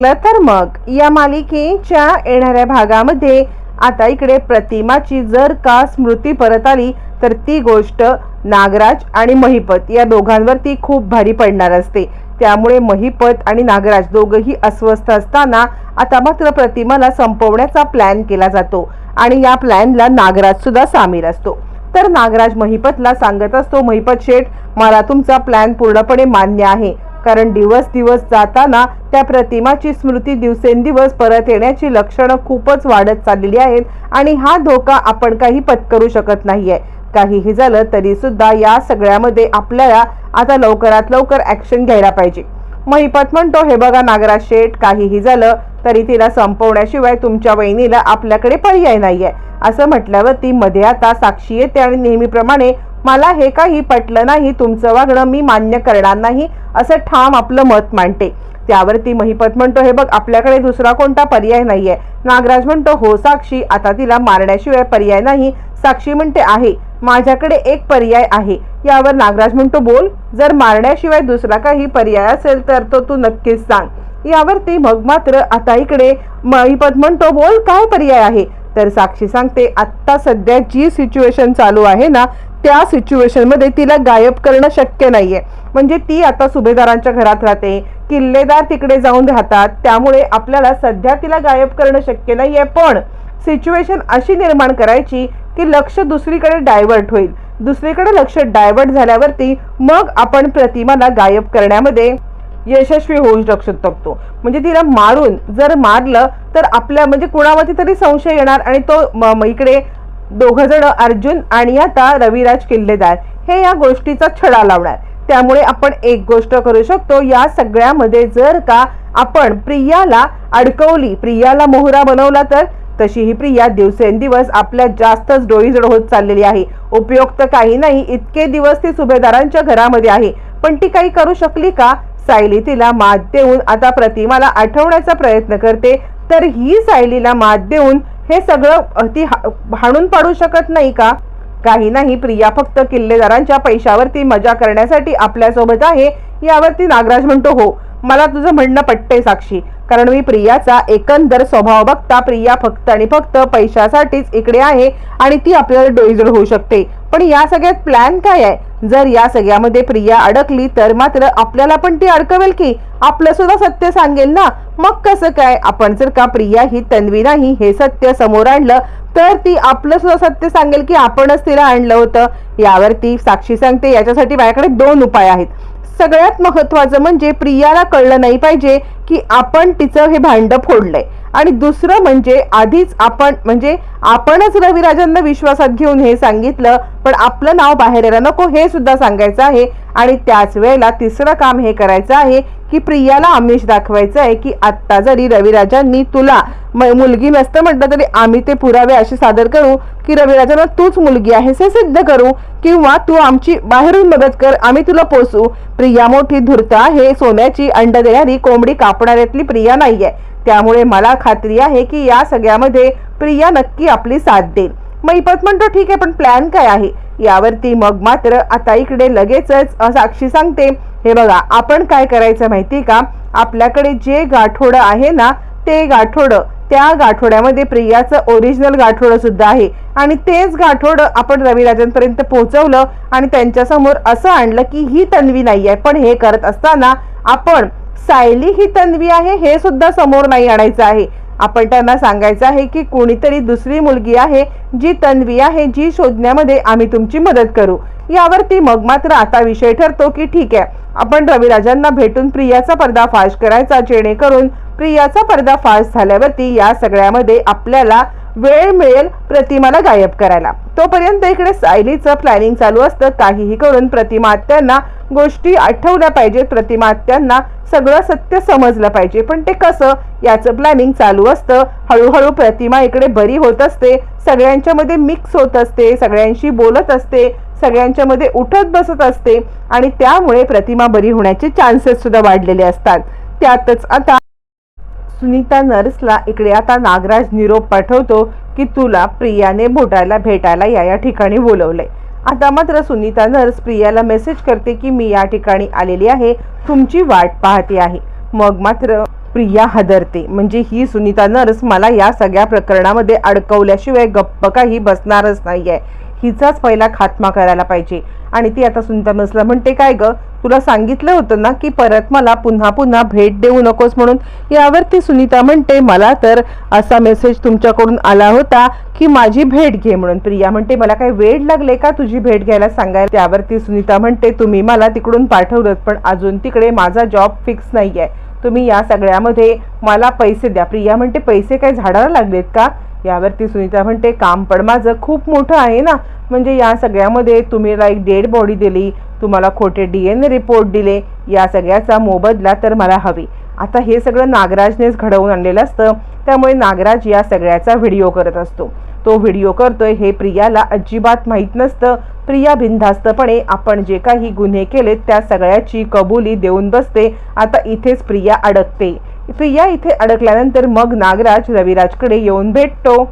तर मग या मालिकेच्या येणाऱ्या भागामध्ये आता इकडे प्रतिमाची जर का स्मृती परत आली तर ती गोष्ट नागराज आणि महिपत या दोघांवरती खूप भारी पडणार असते. त्यामुळे महिपत आणि नागराज दोघंही अस्वस्थ असताना आता मात्र प्रतिमाला संपवण्याचा प्लॅन केला जातो आणि या प्लॅनला नागराज सुद्धा सामील असतो. तर नागराज महिपतला सांगत असतो महिपत शेठ मला तुमचा प्लॅन पूर्णपणे मान्य आहे. कारण दिवस दिवस जाताना त्या प्रतिमाची स्मृती दिवसेंदिवस परत येण्याची लक्षणं खूपच वाढत चाललेली आहेत आणि हा धोका आपण काही पत्करू शकत नाहीये. काहीही झालं तरी सुद्धा या सगळ्यामध्ये आपल्याला आता लवकरात लवकर ऍक्शन घ्यायला पाहिजे. महिपत म्हणतो हे बघा नागराज शेठ काहीही झालं तरी तिला संपवण्याशिवाय तुमच्या वहिनीला आपल्याकडे पर्याय नाहीये. असं म्हटल्यावर ती मध्ये आता साक्षी येते आणि नेहमीप्रमाणे मला हे काही पटलं नाही तुमचं वागणं मी मान्य करणार नाही असं ठाम आपलं मत मांडते. त्यावरती महिपत म्हणतो हे बघ आपल्याकडे दुसरा कोणता पर्याय नाहीये. नागराज म्हणतो हो साक्षी आता तिला मारण्याशिवाय पर्याय नाही. साक्षी म्हणते आहे माझ्याकडे एक पर्याय आहे. यावर नागराज म्हणतो बोल जर मारण्याशिवाय दुसरा काही पर्याय असेल तर तो तू नक्कीच सांग. यावरती मग मात्र आता इकडे महिपत म्हणतो बोल काय पर्याय आहे? तर साक्षी सांगते आत्ता सध्या जी सिच्युएशन चालू आहे ना त्या सिच्युएशनमध्ये तिला गायब करणं शक्य नाहीये. म्हणजे ती आता सुभेदारांच्या घरात राहते किल्लेदार तिकडे जाऊन राहतात त्यामुळे आपल्याला सध्या तिला गायब करणं शक्य नाहीये. पण सिच्युएशन अशी निर्माण करायची की लक्ष दुसरीकडे डायव्हर्ट होईल. दुसरीकडे लक्ष डायव्हर्ट झाल्यावरती मग आपण प्रतिमाला गायब करण्यामध्ये यशस्वी होऊ शकतो. म्हणजे तिला मारून जर मारलं तर आपल्या म्हणजे कुणावरती तरी संशय येणार आणि तो म- इकडे दोघ जण अर्जुन आणि आता रविराज किल्लेदार हे या गोष्टीचा छडा लावणार. त्यामुळे आपण एक गोष्ट करू शकतो या सगळ्यामध्ये जर का आपण प्रियाला अडकवली प्रियाला मोहरा बनवला तर तशी ही प्रिया दिवसेंदिवस आपल्या जास्तच डोईजड होत चाललेली आहे. उपयोग तर काही नाही इतके दिवस ती सुभेदारांच्या घरामध्ये आहे. पण ती काही करू शकली का? सायली तिला मात देऊन आता प्रतिमाला आठवण्याचा प्रयत्न करते तर ही सायलीला मात देऊन हे सगळं ती हा- हाणून पाडू शकत नाही का? काही नाही प्रिया फक्त किल्लेदारांच्या पैशावरती मजा करण्यासाठी आपल्यासोबत आहे यावरती नागराज म्हणतो हो मला तुझं म्हणणं पटते साक्षी. कारण मी प्रियाचा एकंदर स्वभाव बघता प्रिया फक्त आणि फक्त पैशासाठीच इकडे आहे आणि ती आपल्याला डोईजड होऊ शकते. पण या सगळ्यात प्लॅन काय आहे? जर या सगळ्यामध्ये प्रिया अडकली तर मात्र आपल्याला पण ती अडकवेल की. आपलं सुद्धा सत्य सांगेल ना. मग कसं काय? आपण जर का प्रिया ही तन्वी नाही हे सत्य समोर आणलं तर ती आपलं सुद्धा सत्य सांगेल की आपणच तिला आणलं होतं. यावर ती साक्षी सांगते. याच्यासाठी माझ्याकडे दोन उपाय आहेत. सगळ्यात महत्वाचं म्हणजे प्रियाला कळलं नाही पाहिजे की आपण तिचं हे भांड फोडलंय. आणि दुसरं म्हणजे आधीच आपण म्हणजे आपणच रविराजांना विश्वासात घेऊन हे सांगितलं पण आपलं नाव बाहेर यायला नको हे सुद्धा सांगायचं आहे. आणि त्याच वेळेला तिसरं काम हे करायचं आहे की प्रियाला आमिष दाखवायचं आहे की आत्ता जरी रविराजांनी तुला म- मुलगी नसतं म्हटलं तरी आम्ही ते पुरावे असे सादर करू की रविराजांना तूच मुलगी आहेस हे सिद्ध करू किंवा तू आमची बाहेरून मदत कर आम्ही तुला पोसू. प्रिया मोठी धुरता हे सोन्याची अंड देणारी कोंबडी कापणाऱ्यातली प्रिया नाहीये. त्यामुळे मला खात्री आहे की या सगळ्यामध्ये प्रिया नक्की आपली साथ देईल. मैपत म्हणतो ठीक आहे पण प्लॅन काय आहे? यावरती मग मात्र आता इकडे लगेचच साक्षी सांगते हे बघा आपण काय करायचं माहिती का? आपल्याकडे जे गाठोडं आहे ना ते गाठोडं त्या गाठोड्यामध्ये प्रियाचं ओरिजिनल गाठोडं सुद्धा आहे. आणि तेच गाठोडं आपण रविराजांपर्यंत पोहोचवलं आणि त्यांच्यासमोर असं आणलं की ही तन्वी नाही आहे. पण हे करत असताना आपण सायली ही तन्वी आहे हे सुद्धा समोर नाही आणायचं आहे. आपण त्यांना सांगायचं आहे की कोणीतरी दुसरी मुलगी आहे जी तन्वी आहे जी शोधण्यामध्ये आम्ही तुमची मदत करू. यावरती मग मात्र आता विषय ठरतो की ठीक आहे. आपण रविराजांना भेटून प्रियाचा पर्दाफाश करायचा जेणेकरून प्रियाचा पर्दाफाश झाल्यावरती या सगळ्यामध्ये आपल्याला वेळ मिळेल प्रतिमाला गायब करायला. तोपर्यंत इकडे सायलीचं प्लॅनिंग चालू असतं. काहीही करून प्रतिमा आत्यांना गोष्टी आठवल्या पाहिजेत. प्रतिमा आत्यांना सगळं सत्य समजलं पाहिजे. पण ते कसं? याचं प्लॅनिंग चालू असतं. हळूहळू प्रतिमा इकडे बरी होत असते. सगळ्यांच्यामध्ये मिक्स होत असते. सगळ्यांशी बोलत असते. सगळ्यांच्यामध्ये उठत बसत असते. आणि त्यामुळे प्रतिमा बरी होण्याचे चान्सेस सुद्धा वाढलेले असतात. त्यातच आता सुनीता नर्सला इकडे आता नागराज निरोप पाठवतो की तुला प्रियाने भोटायला भेटायला या या ठिकाणी बोलवलंय. आता मात्र सुनीता नर्स प्रियाला मेसेज करते की मी या ठिकाणी आलेली आहे तुमची वाट पाहते आहे. मग मात्र प्रिया हदरते. म्हणजे ही सुनीता नर्स मला या सगळ्या प्रकरणामध्ये अडकवल्याशिवाय गप्प काही बसणारच नाहीये. हिचाच पहिला खात्मा करायला पाहिजे. आणि ती आता सुनीता नर्सला म्हणते काय ग? तुला सांगितलं होतं ना की परत मला पुन्हा पुन्हा भेट देऊ नकोस म्हणून? यावरती सुनीता म्हणते मला तर असा मेसेज तुमच्याकडून आला होता की माझी भेट घे म्हणून. प्रिया म्हणते मला काही वेळ लागले का तुझी भेट घ्यायला सांगायला? त्यावरती सुनीता म्हणते तुम्ही मला तिकडून पाठवलं पण अजून तिकडे माझा जॉब फिक्स नाही आहे तुम्ही या सगळ्यामध्ये मला पैसे द्या. प्रिया म्हणते पैसे काय झाडाला लागलेत का? यावरती सुनीता म्हणते काम पण माझं खूप मोठं आहे ना. म्हणजे या सगळ्यामध्ये तुम्ही एक डेड बॉडी दिली तुम्हाला खोटे डी एन ए रिपोर्ट दिले या सगळ्याचा मोबदला तर मला हवी. आता हे सगळं नागराजनेच घडवून आणलेलं असतं त्यामुळे नागराज या सगळ्याचा व्हिडिओ करत असतो. तो व्हिडिओ करतोय हे प्रियाला अजिबात माहीत नसतं. प्रिया बिनधास्तपणे आपण जे काही गुन्हे केलेत त्या सगळ्याची कबुली देऊन बसते. आता इथेच प्रिया अडकते. प्रिया इथे अडकल्यानंतर मग नागराज रविराजकडे येऊन भेटतो.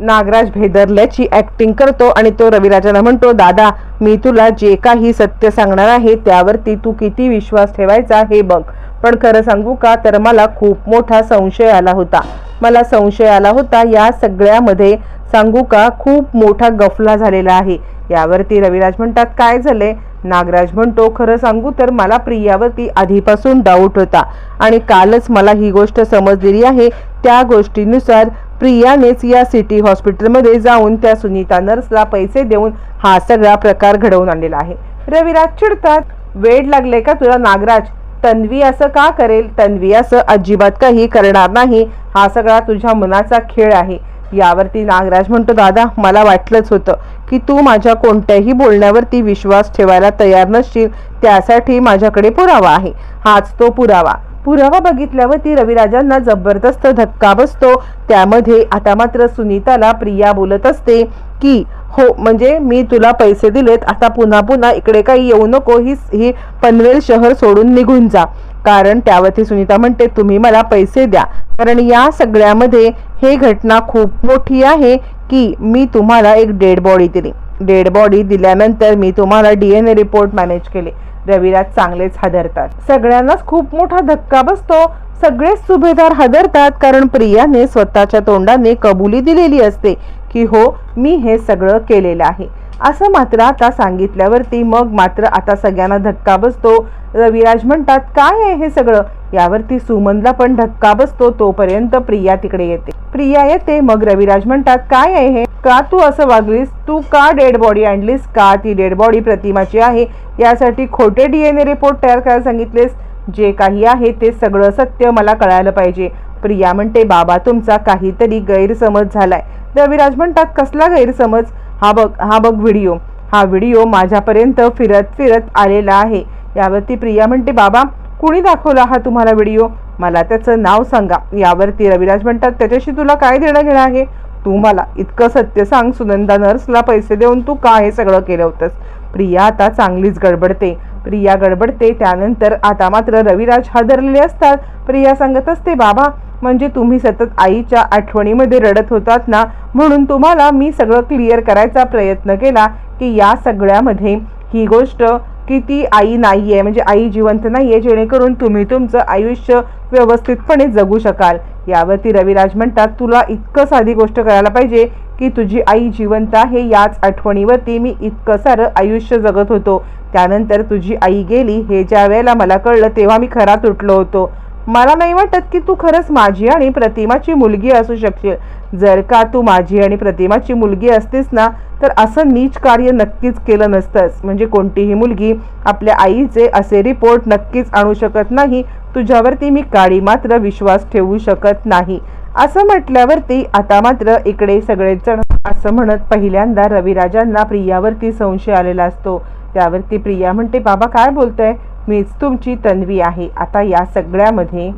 नागराज भेदरल्याची ॲक्टिंग करतो आणि तो रविराजाला म्हणतो दादा मी तुला जे काही सत्य सांगणार आहे त्यावरती तू किती विश्वास ठेवायचा हे बघ. पण खरं सांगू का तर मला खूप मोठा संशय आला होता. मला संशय आला होता या सगळ्यामध्ये सांगू का खूप मोठा गफला झालेला आहे. यावरती रविराज म्हणतात काय झाले? नागराज म्हणतो खरं सांगू तर मला प्रियावरती आधीपासून डाऊट होता. आणि कालच मला ही गोष्ट समजलेली आहे. त्या गोष्टीनुसार प्रियानेच या सिटी हॉस्पिटलमध्ये जाऊन त्या सुनीता नर्सला पैसे देऊन हा सगळा प्रकार घडवून आणलेला आहे. रविराज चिडतात वेळ लागले का तुला नागराज? तन्वी असं का करेल? तन्वी असं अजिबात काही करणार नाही. हा सगळा तुझ्या मनाचा खेळ आहे. यावरती नागराज म्हणतो दादा मला वाटलंच होतं की तू माझ्या कोणत्याही बोलण्यावरती विश्वास ठेवायला तयार नसशील. त्यासाठी माझ्याकडे पुरावा आहे. हाच तो पुरावा. पुरावा बघितल्यावरती रविराजांना जबरदस्त धक्का बसतो. त्यामध्ये आता मात्र सुनीताला प्रिया बोलत असते की हो म्हणजे मी तुला पैसे दिलेत आता पुन्हा पुन्हा इकडे काही येऊ नको ही ही पनवेल शहर सोडून निघून जा. कारण त्यावरती सुनीता म्हणते तुम्ही मला पैसे द्या. कारण या सगळ्यामध्ये हे घटना खूप मोठी आहे की मी तुम्हाला एक डेड बॉडी दिली. डेड बॉडी दिल्यानंतर मी तुम्हाला D N A report manage केले. रविराज चांगलेच हादरतात. सगळ्यांनाच खूप मोठा धक्का बसतो. सगळेच सुभेदार हादरतात कारण प्रियाने स्वतःच्या तोंडाने कबुली दिलेली असते की हो मी हे सगळं केलेलं आहे. असं मात्र आता सांगितल्यावरती मग मात्र आता सगळ्यांना धक्का बसतो. रविराज म्हणतात काय आहे हे सगळं? यावरती सुमनला पण धक्का बसतो तोपर्यंत प्रिया तिकडे येते. प्रिया येते मग रविराज म्हणतात काय आहे हे? का तू असं वागलीस? तू का डेड बॉडी आणलीस? का ती डेड बॉडी प्रतिमाची आहे? यासाठी खोटे डीएनए रिपोर्ट तयार करायला सांगितलेस. जे काही आहे ते सगळं सत्य मला कळायला पाहिजे. प्रिया म्हणते बाबा तुमचा काहीतरी गैरसमज झालाय. रविराज म्हणतात कसला गैरसमज? हा बघ हा बघ व्हिडिओ हा व्हिडिओ माझ्यापर्यंत फिरत फिरत आलेला आहे. यावरती प्रिया म्हणते बाबा कुणी दाखवला हा तुम्हाला व्हिडिओ मला त्याचं नाव सांगा. यावरती रविराज म्हणतात त्याच्याशी तुला काय देणं घेणं आहे? तू मला इतकं सत्य सांग सुनंदा नर्सला पैसे देऊन तू का हे सगळं केलं होतंस? प्रिया आता चांगलीच गडबडते. प्रिया गडबडते. त्यानंतर आता मात्र रविराज हादरलेले असतात. प्रिया सांगत असते बाबा म्हणजे तुम्ही सतत आईच्या आठवणीमध्ये रडत होतात ना? म्हणून तुम्हाला मी सगळं क्लिअर करायचा प्रयत्न केला की या सगळ्यामध्ये ही गोष्ट की ती आई नाही आहे म्हणजे आई जिवंत नाही आहे जेणेकरून तुम्ही तुमचं आयुष्य व्यवस्थितपणे जगू शकाल. यावरती रविराज म्हणतात तुला इतकं साधी गोष्ट करायला पाहिजे की तुझी आई जिवंत आहे. याच आठवणीवरती मी इतकं सारं आयुष्य जगत होतो. त्यानंतर तुझी आई गेली. हे ज्या वेळेला मला कळलं तेव्हा मी खरा तुटलो होतो. मला नाही वाटत की तू खरंच माझी आणि प्रतिमाची मुलगी असू शकशील. जर का तू माझी आणि प्रतिमाची मुलगी असतेस ना तर असं नीच कार्य नक्कीच केलं नसतंच म्हणजे कोणतीही मुलगी आपल्या आईचे असे रिपोर्ट नक्कीच आणू शकत नाही. तुझ्यावरती मी काळी मात्र विश्वास ठेवू शकत नाही. असं म्हटल्यावरती आता मात्र इकडे सगळेजण असं म्हणत पहिल्यांदा रविराजांना प्रियावरती संशय आलेला असतो. त्यावरती प्रिया म्हणते बाबा काय बोलतोय? मीच तुमची तन्वी आहे. आता या सगळ्यामध्ये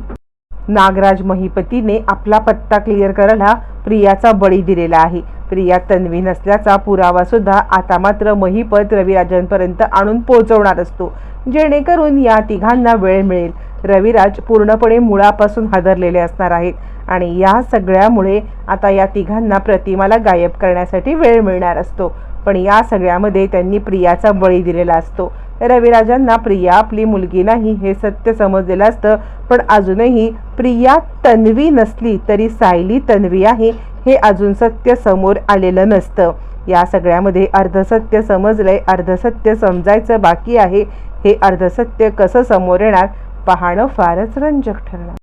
नागराज महिपतीने आपला पत्ता क्लिअर करायला प्रियाचा बळी दिलेला आहे. प्रिया तन्वी नसल्याचा पुरावा सुद्धा आता मात्र महिपत रविराजांपर्यंत आणून पोहोचवणार असतो. जेणेकरून या तिघांना वेळ मिळेल. रविराज पूर्णपणे मुळापासून हादरलेले असणार आहेत आणि या सगळ्यामुळे आता या तिघांना प्रतिमाला गायब करण्यासाठी वेळ मिळणार असतो. पण या सगळ्यामध्ये त्यांनी प्रियाचा बळी दिलेला असतो. रविराजांना प्रिया आपली मुलगी नाही हे सत्य समजलेलं असतं पण अजूनही प्रिया तन्वी नसली तरी सायली तन्वी आहे हे अजून सत्य समोर आलेलं नसतं. या सगळ्यामध्ये अर्धसत्य समजलंय अर्धसत्य समजायचं बाकी आहे. हे अर्धसत्य कसं समोर येणार पाहणं फारच रंजक ठरणार.